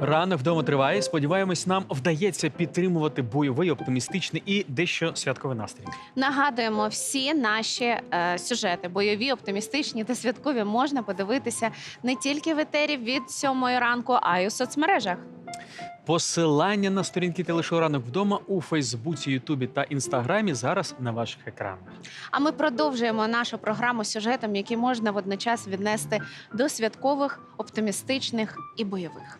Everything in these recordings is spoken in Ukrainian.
Ранок вдома триває. Сподіваємось, нам вдається підтримувати бойовий, оптимістичний і дещо святковий настрій. Нагадуємо, всі наші е, сюжети, бойові, оптимістичні та святкові, можна подивитися не тільки в етері від сьомої ранку, а й у соцмережах. Посилання на сторінки телешоу ранок вдома у Фейсбуці, Ютубі та Інстаграмі зараз на ваших екранах. А ми продовжуємо нашу програму сюжетом, які можна водночас віднести до святкових, оптимістичних і бойових.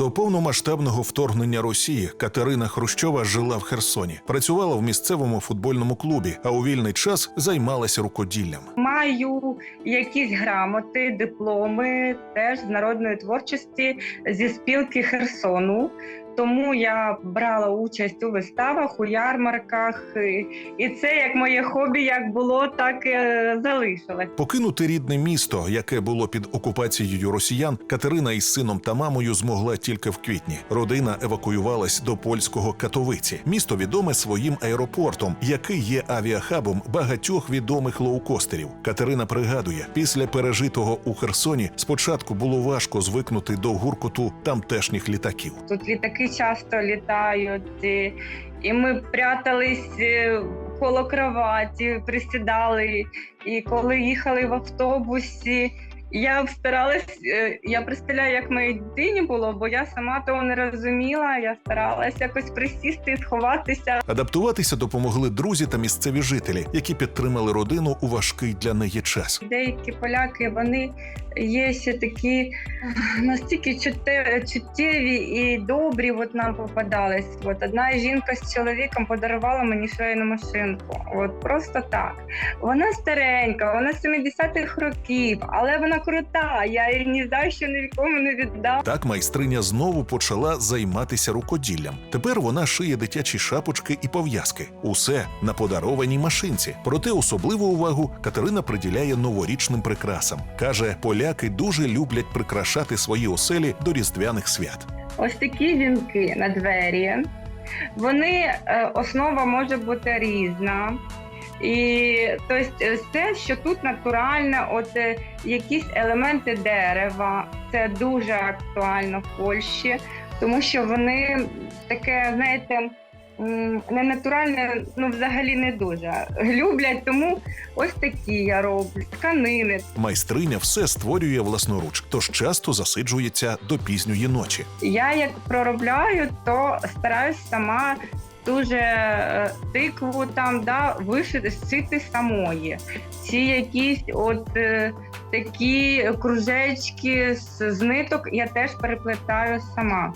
До повномасштабного вторгнення Росії Катерина Хрущова жила в Херсоні, працювала в місцевому футбольному клубі, а у вільний час займалася рукоділлям. Маю якісь грамоти, дипломи теж з народної творчості зі спілки Херсону. Тому я брала участь у виставах, у ярмарках, і- це як моє хобі, як було, так і залишилось. Покинути рідне місто, яке було під окупацією росіян, Катерина із сином та мамою змогла тільки в квітні. Родина евакуювалась до польського Катовиці. Місто відоме своїм аеропортом, який є авіахабом багатьох відомих лоукостерів. Катерина пригадує, після пережитого у Херсоні спочатку було важко звикнути до гуркоту тамтешніх літаків. Тут літаки часто літають, і, і ми прятались е, коло кроваті, присідали. І коли їхали в автобусі, я старалась, е, я представляю, як моїй дитині було, бо я сама того не розуміла. Я старалась якось присісти і сховатися. Адаптуватися допомогли друзі та місцеві жителі, які підтримали родину у важкий для неї час. Деякі поляки вони є ще такі настільки чуттєві і добрі. От нам попадались. От одна жінка з чоловіком подарувала мені швейну машинку. От просто так. Вона старенька, вона 70-х років, але вона крута. Я її ні за що нікому не віддам. Так майстриня знову почала займатися рукоділлям. Тепер вона шиє дитячі шапочки і пов'язки. Усе на подарованій машинці. Проте особливу увагу Катерина приділяє новорічним прикрасам. каже, поляки дуже люблять прикрашати свої оселі до різдвяних свят. Ось такі вінки на двері. Вони е, основа може бути різна. І тобто, все, що тут натуральне, от е, якісь елементи дерева, це дуже актуально в Польщі, тому що вони таке, знаєте, м, ненатуральне, ну взагалі не дуже люблять. Тому ось такі я роблю тканини, Майстриня все створює власноруч, тож часто засиджується до пізньої ночі. Я як проробляю, то стараюсь сама дуже е, тикву там да, вишити самої. Ці якісь от е, такі кружечки з, з ниток я теж переплетаю сама.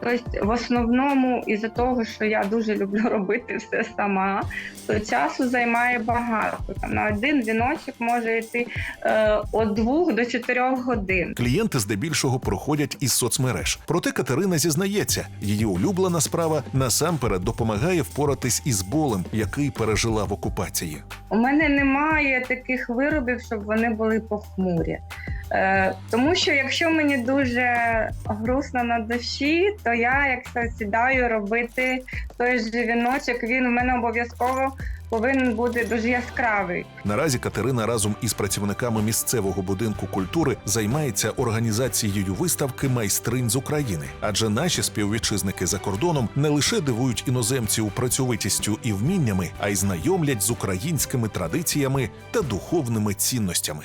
Тобто, в основному, із-за того, що я дуже люблю робити все сама, то часу займає багато. Там на один віночок може йти е, від двох до чотирьох годин. Клієнти здебільшого проходять із соцмереж. Проте Катерина зізнається, її улюблена справа насамперед допомагає впоратись із болем, який пережила в окупації. У мене немає таких виробів, щоб вони були похмурі. Е, тому що якщо мені дуже грустно на душі, то я як сідаю робити той же віночок, він у мене обов'язково повинен бути дуже яскравий. Наразі Катерина разом із працівниками місцевого будинку культури займається організацією виставки майстринь з України, адже наші співвітчизники за кордоном не лише дивують іноземців працьовитістю і вміннями, а й знайомлять з українськими традиціями та духовними цінностями.